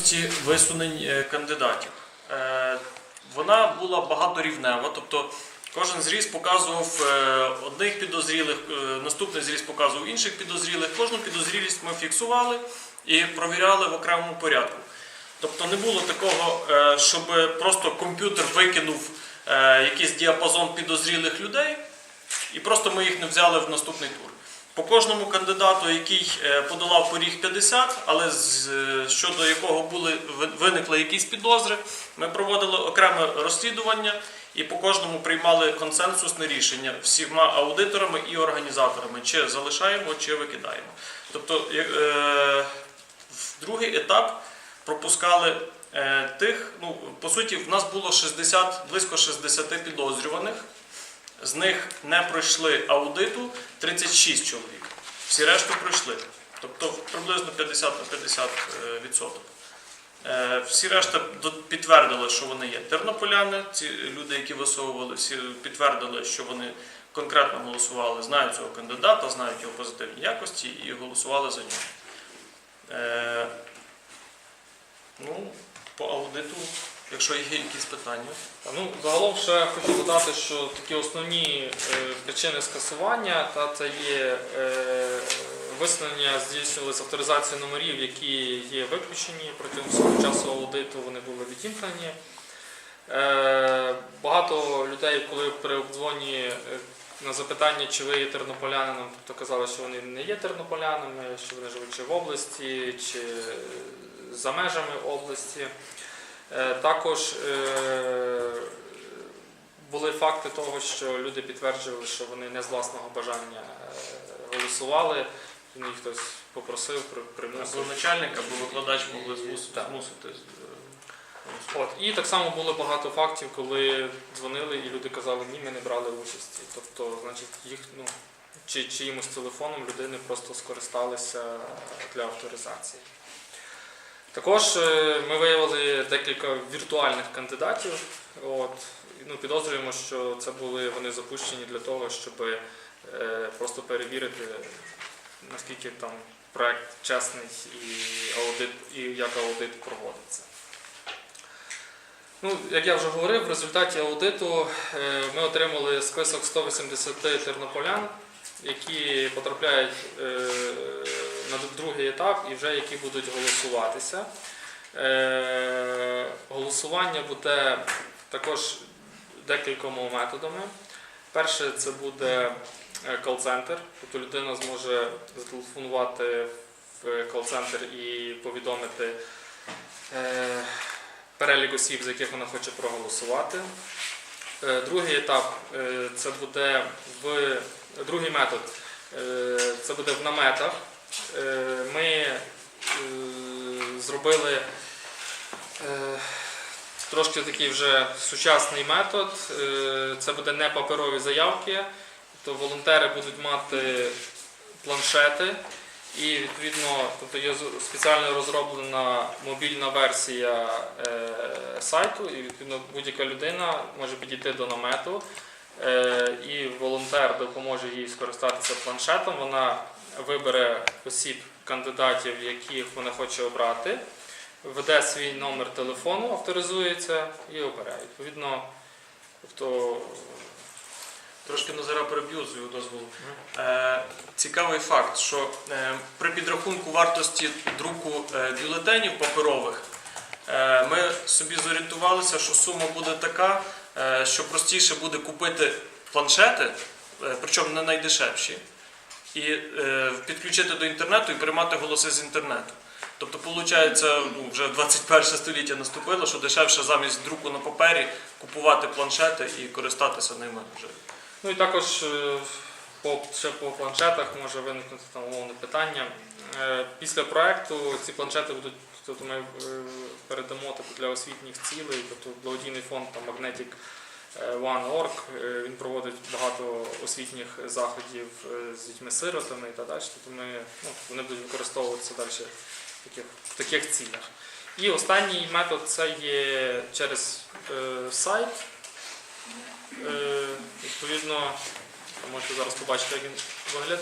кількості висунень е, кандидатів. Е, Вона була багаторівнева, тобто кожен зріз показував е, одних підозрілих, наступний зріз показував інших підозрілих. Кожну підозрілість ми фіксували і провіряли в окремому порядку. Тобто не було такого, щоб просто комп'ютер викинув якийсь діапазон підозрілих людей, і просто ми їх не взяли в наступний тур. По кожному кандидату, який е, подолав поріг 50, але е, щодо якого були виникли якісь підозри, ми проводили окреме розслідування і по кожному приймали консенсусне рішення всіма аудиторами і організаторами, чи залишаємо, чи викидаємо. Тобто, е, в другий етап пропускали тих. Ну, по суті, в нас було 60, близько 60 підозрюваних. З них не пройшли аудиту 36 чоловік. Всі решту пройшли. Тобто приблизно 50 на 50 е, відсоток. Е, Всі решта підтвердили, що вони є тернополяни. Ці люди, які висовували, всі підтвердили, що вони конкретно голосували, знають цього кандидата, знають його позитивні якості і голосували за нього. Е, Ну, по аудиту, якщо є якісь питання. Ну, загалом ще хочу додати, що такі основні е, причини скасування та це є е, здійснювалися авторизації номерів, які є виключені протягом всього часу аудиту, вони були відімкнені. Е, багато людей, коли при обдзвоні е, на запитання, чи ви є тернополянином, тобто казали, що вони не є тернополянами, що вони живуть чи в області, чи за межами області. Е, Також е, були факти того, що люди підтверджували, що вони не з власного бажання е, голосували, і їх хтось попросив, при- Або примусив. начальник, або викладач могли змусити. Змусити От. І так само було багато фактів, коли дзвонили і люди казали, ні, ми не брали участі. Тобто, значить, їх ну, чи чиїмось телефоном людини просто скористалися для авторизації. Також е, ми виявили декілька віртуальних кандидатів. От. Ну, підозрюємо, що це були вони запущені для того, щоб е, просто перевірити, наскільки там проект чесний і аудит, і як аудит проводиться. Ну, як я вже говорив, в результаті аудиту е, ми отримали список 180 тернополян, які потрапляють на другий етап і вже які будуть голосуватися. Е, Голосування буде також декількома методами. Перше це буде е, кол-центр, тобто людина зможе зателефонувати в кол-центр і повідомити. е, перелік осіб, за яких вона хоче проголосувати. Другий етап це буде в другий метод. Це буде в наметах. Е, Ми е, зробили е, трошки такий вже сучасний метод. Це буде не паперові заявки, тобто волонтери будуть мати планшети. І відповідно, тобто є спеціально розроблена мобільна версія е, сайту, і відповідно будь-яка людина може підійти до намету, е, і волонтер допоможе їй скористатися планшетом. Вона вибере осіб кандидатів, яких вона хоче обрати, введе свій номер телефону, авторизується і обере. Відповідно, тобто Трошки Назара переб'ю з його дозволу. Е, цікавий факт, що е, при підрахунку вартості друку е, бюлетенів паперових е, ми собі зорієнтувалися, що сума буде така, е, що простіше буде купити планшети, е, причому не найдешевші, і е, підключити до інтернету і приймати голоси з інтернету. Тобто, виходить, ну, вже 21 століття наступило, що дешевше замість друку на папері купувати планшети і користатися ними вже. Ну і також е, по, ще по планшетах може виникнути там умовне питання. Е, Після проекту ці планшети будуть, тобто ми е, передамо тобто, для освітніх цілей, тобто благодійний фонд там, Magnetic One.org, е, він проводить багато освітніх заходів е, з дітьми-сиротами і так далі. Тобто ми, ну, вони будуть використовуватися далі в таких, в таких цілях. І останній метод це є через е, сайт. Е, відповідно, можете зараз побачити, як він виглядає.